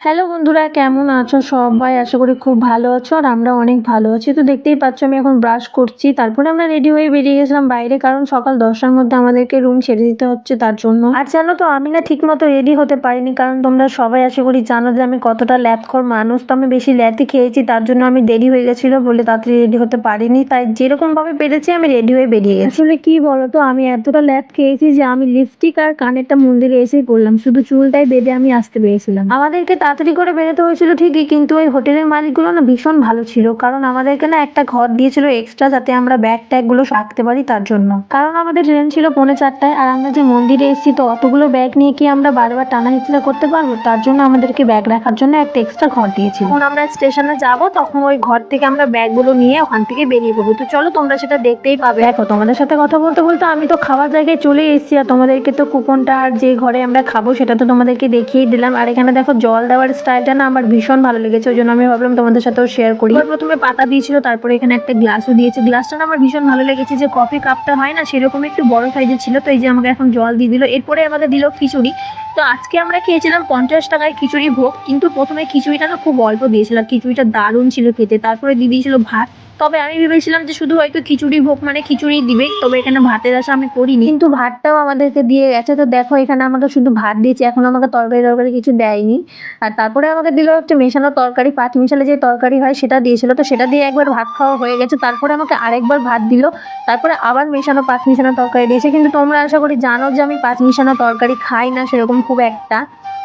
Hello বন্ধুরা, কেমন আছো? সবাই আশা করি খুব ভালো আছো আর আমরা অনেক ভালো আছি। তো দেখতেই পাচ্ছ আমি এখন ব্রাশ করছি। তারপরে আমরা রেডি হয়ে বেরিয়ে গেছিলাম বাইরে কারণ সকাল দশটার মধ্যে আমাদেরকে রুম ছেড়ে দিতে হচ্ছে তার জন্য। আর জানো তো, আমি না ঠিক মতো রেডি হতে পারিনি কারণ তোমরা সবাই আশা করি জানো যে আমি কতটা ল্যাথখর মানুষ। তো আমি বেশি ল্যাথই খেয়েছি, তার জন্য আমি দেরি হয়ে গেছিল বলে তাড়াতাড়ি রেডি হতে পারিনি। তাই যেরকমভাবে পেরেছি আমি রেডি হয়ে বেরিয়ে গেছি। আসলে কি তো আমি এতটা ল্যাথ খেয়েছি যে আমি লিপস্টিক আর কানেরটা মন্দিরে এসেই করলাম শুধু চুলটাই বেঁধে আমি আসতে পেরেছিলাম। আমাদেরকে তাড়াতাড়ি করে বেরোতে হয়েছিল ঠিকই, কিন্তু ওই হোটেলের মালিকগুলো না ভীষণ ভালো ছিল। কারণ আমাদেরকে না একটা ঘর দিয়েছিল এক্সট্রা যাতে আমরা ব্যাগ ট্যাগগুলো রাখতে পারি তার জন্য। কারণ আমাদের ট্রেন ছিল পৌনে চারটায়, আর আমরা যে মন্দিরে এসেছি, তো অতগুলো ব্যাগ নিয়ে কি আমরা বারবার টানা হিচড়া করতে পারব? তার জন্য আমাদেরকে ব্যাগ রাখার জন্য একটা এক্সট্রা ঘর দিয়েছিল। যখন আমরা স্টেশনে যাব, তখন ওই ঘর থেকে আমরা ব্যাগগুলো নিয়ে ওখান থেকে বেরিয়ে পড়ব। তো চলো তোমরা সেটা দেখতেই পাবে। দেখো, তোমাদের সাথে কথা বলতে বলতে আমি তো খাওয়ার জায়গায় চলে এসেছি, আর তোমাদেরকে তো কুপনটা আর যে ঘরে আমরা খাব, সেটা তো তোমাদেরকে দেখিয়ে দিলাম। আর এখানে দেখো জল দেওয়ার স্টাইলটা না আমার ভীষণ ভালো লেগেছে, ওই জন্য আমি ভাবলাম তোমাদের সাথেও শেয়ার করি। প্রথমে পাতা দিয়েছিল, তারপরে এখানে একটা গ্লাসও দিয়েছে। গ্লাসটা না আমার ভীষণ ভালো লেগেছে যে কফি কাপটা হয় না, সেরকম একটু বড় সাইজের ছিল, তো এই যে আমাকে এখন জল দিয়ে দিল। এরপরে আমাকে দিল খিচুড়ি। তো আজকে আমরা খেয়েছিলাম পঞ্চাশ টাকায় খিচুড়ি ভোগ, কিন্তু প্রথমে খিচুড়িটা না খুব অল্প দিয়েছিলাম খিচুড়িটা দারুণ ছিল খেতে। তারপরে দিয়ে দিয়েছিল ভাত। তবে আমি ভেবেছিলাম যে শুধু হয়তো খিচুড়ি ভোগ মানে খিচুড়ি দিবে, তবে এখানে ভাতের আশা আমি করিনি। কিন্তু ভাতটাও আমাদেরকে দিয়ে গেছে, তো দেখো এখানে আমাকে শুধু ভাত দিয়েছে, এখন আমাকে তরকারি তরকারি কিছু দেয়নি। আর তারপরে আমাকে দিল একটা মেশানো তরকারি, পাঁচ মিশালে যে তরকারি হয় সেটা দিয়েছিল, তো সেটা দিয়ে একবার ভাত খাওয়া হয়ে গেছে। তারপরে আমাকে আরেকবার ভাত দিল, তারপরে আবার মেশানো, পাঁচ মিশানো তরকারি দিয়েছে। কিন্তু তোমরা আশা করি জানো যে আমি পাঁচ মিশানো তরকারি খাই না সেরকম খুব একটা।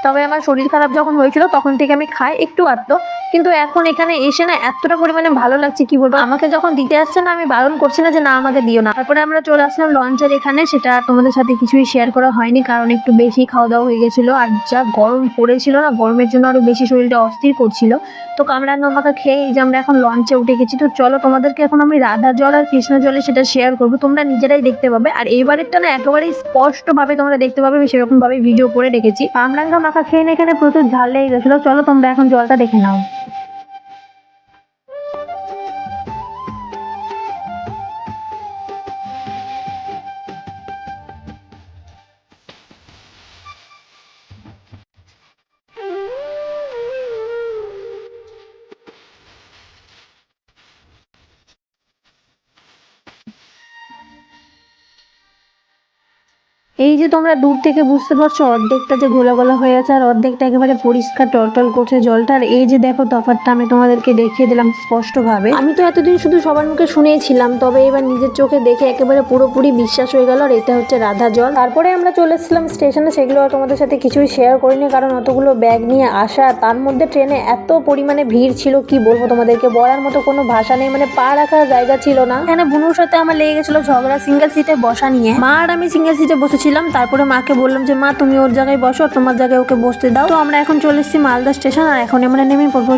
তবে আমার শরীর খারাপ যখন হয়েছিল, তখন থেকে আমি খাই, একটু আধটু। কিন্তু এখন এখানে এসে না এতটা পরিমাণে ভালো লাগছে, কি বলব? আমাকে যখন দিতে আসছে না, আমি বারণ করছি না যে না, আমাকে দিও না। তারপরে আমরা চলে আসলাম লঞ্চের এখানে, সেটা তোমাদের সাথে কিছুই শেয়ার করা হয়নি, কারণ একটু বেশি খাওয়া দাওয়া হয়ে গেছিল, আর যা গরম পড়েছিল না, গরমের জন্য আরও বেশি শরীরটা অস্থির করছিল। তো কামরাঙ্গা মাখা খেয়ে যে আমরা এখন লঞ্চে উঠে গেছি, তো চলো তোমাদেরকে এখন আমি রাধা জল আর কৃষ্ণ জলে সেটা শেয়ার করব। তোমরা নিজেরাই দেখতে পাবে, আর এবারেরটা না একেবারেই স্পষ্টভাবে তোমরা দেখতে পাবে, আমি সেরকম ভাবে ভিডিও করে রেখেছি। কামরাঙ্গা মাখা খেয়ে এখানে প্রচুর ঝাল লেগে গেছিল। চলো তোমরা এখন জলটা দেখে নাও। এই যে তোমরা দূর থেকে বুঝতে পারছ, অর্ধেকটা যে গোলা গোলা হয়ে আছে আর অর্ধেকটা একেবারে পরিষ্কার টলটল করছে জলটা। আর এই যে দেখো তফাৎটা, আমি তোমাদেরকে দেখিয়ে দিলাম স্পষ্টভাবে। আমি তো এতদিন শুধু সবার মুখে শুনেছিলাম, তবে এবার নিজের চোখে দেখে একেবারে পুরোপুরি বিশ্বাস হয়ে গেল, আর এটা হচ্ছে রাধা জল। তারপরে আমরা চলে এসেছিলাম স্টেশনে, সেগুলো আর তোমাদের সাথে কিছুই শেয়ার করিনি, কারণ অতগুলো ব্যাগ নিয়ে আসা তার মধ্যে ট্রেনে এত পরিমাণে ভিড় ছিল, কি বলব তোমাদেরকে? বলার মতো কোনো ভাষা নেই মানে পা রাখার জায়গা ছিল না। এখানে বুনুর সাথে আমার লেগে গেছিল ঝগড়া সিঙ্গেল সিটে বসা নিয়ে। মা আর আমি সিঙ্গেল সিটে বসেছিলাম তারপরে মাকে বললাম যে, মা, তুমি ওর জায়গায় বসো, তোমার জায়গায় ওকে বসতে দাও। তো আমরা এখন চলে এসেছি মালদা স্টেশন, আর এখন আমরা নেমে পড়ব